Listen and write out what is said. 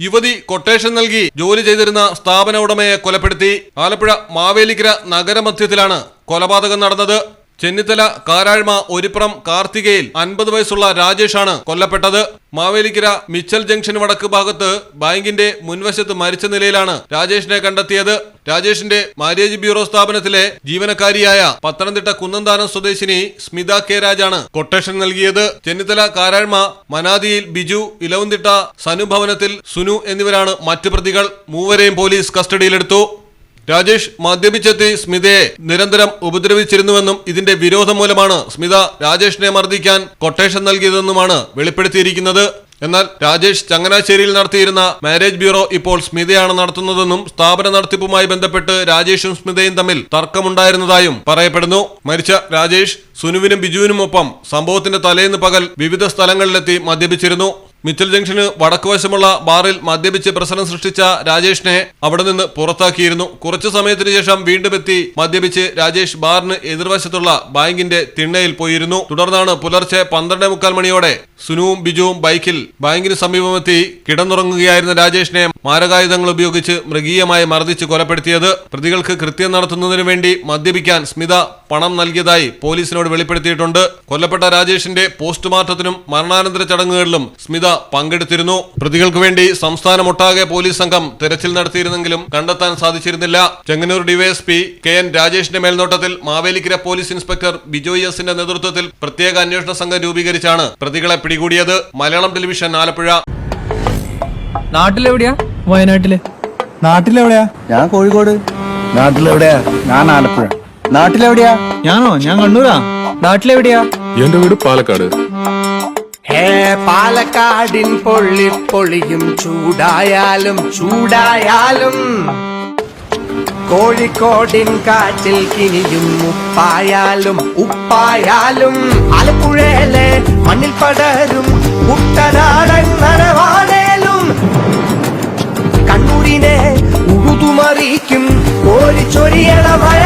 യുവതി കൊട്ടേഷൻ നൽകി ജോലി ചെയ്തിരുന്ന സ്ഥാപന ഉടമയെ കൊലപ്പെടുത്തി. ആലപ്പുഴ മാവേലിക്കര നഗരമധ്യത്തിലാണ് കൊലപാതകം നടന്നത്. ചെന്നിത്തല കാരാഴ്മ ഒരുപ്രം കാർത്തികയിൽ അൻപത് വയസ്സുള്ള രാജേഷാണ് കൊല്ലപ്പെട്ടത്. മാവേലിക്കര മിച്ചൽ ജംഗ്ഷൻ വടക്ക് ഭാഗത്ത് ബാങ്കിന്റെ മുൻവശത്ത് മരിച്ച നിലയിലാണ് രാജേഷിനെ കണ്ടെത്തിയത്. രാജേഷിന്റെ മാര്യേജ് ബ്യൂറോ സ്ഥാപനത്തിലെ ജീവനക്കാരിയായ പത്തനംതിട്ട കുന്നന്താനം സ്വദേശിനി സ്മിത കെ രാജാണ് കൊട്ടേഷൻ നൽകിയത്. ചെന്നിത്തല കാരാഴ്മ മനാദിയിൽ ബിജു ഇലവന്തിട്ട സനുഭവനത്തിൽ സുനു എന്നിവരാണ് മറ്റു പ്രതികൾ. മൂവരെയും പോലീസ് കസ്റ്റഡിയിലെടുത്തു. രാജേഷ് മദ്യപിച്ചെത്തി സ്മിതയെ നിരന്തരം ഉപദ്രവിച്ചിരുന്നുവെന്നും ഇതിന്റെ വിരോധം മൂലമാണ് സ്മിത രാജേഷിനെ മർദ്ദിക്കാൻ കൊട്ടേഷൻ നൽകിയതെന്നുമാണ് വെളിപ്പെടുത്തിയിരിക്കുന്നത്. എന്നാൽ രാജേഷ് ചങ്ങനാശ്ശേരിയിൽ നടത്തിയിരുന്ന മാരേജ് ബ്യൂറോ ഇപ്പോൾ സ്മിതയാണ് നടത്തുന്നതെന്നും സ്ഥാപന നടത്തിപ്പുമായി ബന്ധപ്പെട്ട് രാജേഷും സ്മിതയും തമ്മിൽ തർക്കമുണ്ടായിരുന്നതായും പറയപ്പെടുന്നു. മരിച്ച രാജേഷ് സുനുവിനും ബിജുവിനുമൊപ്പം സംഭവത്തിന്റെ തലേന്ന് പകൽ വിവിധ സ്ഥലങ്ങളിലെത്തി മദ്യപിച്ചിരുന്നു. മിച്ചൽ ജംഗ്ഷന് വടക്കുവശമുള്ള ബാറിൽ മദ്യപിച്ച് പ്രശ്നം സൃഷ്ടിച്ച രാജേഷിനെ അവിടെ നിന്ന് പുറത്താക്കിയിരുന്നു. കുറച്ചു സമയത്തിന് ശേഷം വീണ്ടും എത്തി മദ്യപിച്ച് രാജേഷ് ബാറിന് എതിർവശത്തുള്ള ബാങ്കിന്റെ തിണ്ണയിൽ പോയിരുന്നു. തുടർന്നാണ് പുലർച്ചെ പന്ത്രണ്ടേ മുക്കാൽ മണിയോടെ സുനുവും ബിജുവും ബൈക്കിൽ ബാങ്കിന് സമീപമെത്തി കിടന്നുറങ്ങുകയായിരുന്ന രാജേഷിനെ മാരകായുധങ്ങൾ ഉപയോഗിച്ച് മൃഗീയമായി മർദ്ദിച്ച് കൊലപ്പെടുത്തിയത്. പ്രതികൾക്ക് കൃത്യം നടത്തുന്നതിനു വേണ്ടി മദ്യപിക്കാൻ സ്മിത പണം നൽകിയതായി പോലീസിനോട് വെളിപ്പെടുത്തിയിട്ടുണ്ട്. കൊല്ലപ്പെട്ട രാജേഷിന്റെ പോസ്റ്റ്മോർട്ടത്തിനും മരണാനന്തര ചടങ്ങുകളിലും സ്മിത പങ്കെടുത്തിരുന്നു. പ്രതികൾക്ക് വേണ്ടി സംസ്ഥാനമൊട്ടാകെ പോലീസ് സംഘം തെരച്ചിൽ നടത്തിയിരുന്നെങ്കിലും കണ്ടെത്താൻ സാധിച്ചിരുന്നില്ല. ചെങ്ങന്നൂർ ഡിവൈഎസ്പി കെ എൻ രാജേഷിന്റെ മേൽനോട്ടത്തിൽ മാവേലിക്കര പോലീസ് ഇൻസ്പെക്ടർ ബിജോയ് എസിന്റെ നേതൃത്വത്തിൽ പ്രത്യേക അന്വേഷണ സംഘം രൂപീകരിച്ചാണ് പ്രതികളെ പിടികൂടിയത്. മലയാളം ടെലിവിഷൻ ആലപ്പുഴ. നാട്ടിലെവിടെയാ? വയനാട്ടിൽ. നാട്ടിലെവിടെയാ? ഞാൻ കോഴിക്കോട്. നാട്ടിലെവിടെയാ? ഞാൻ ആലപ്പുഴ. നാട്ടിലെവിടെയാ? ഞാനോ? ഞാൻ കണ്ണൂരാ. നാട്ടിലെവിടെയാ? എന്റെ വീട് പാലക്കാട്. ഹേ പാലക്കാടിൻ പൊള്ളി പൊളിയും ചൂടായാലും ചൂടായാലും. കോഴിക്കോടിൻ കാറ്റിൽ കിനിയും ഉപ്പായാലും ഉപ്പായാലും. ആലപ്പുഴയിലെ മണ്ണിൽ പടരും കുട്ടനാടൻ നനവാണേലും കണ്ണൂരിനെ ഉഴുതുമറിയിക്കും കോരിച്ചൊരിയണ മഴയായാലും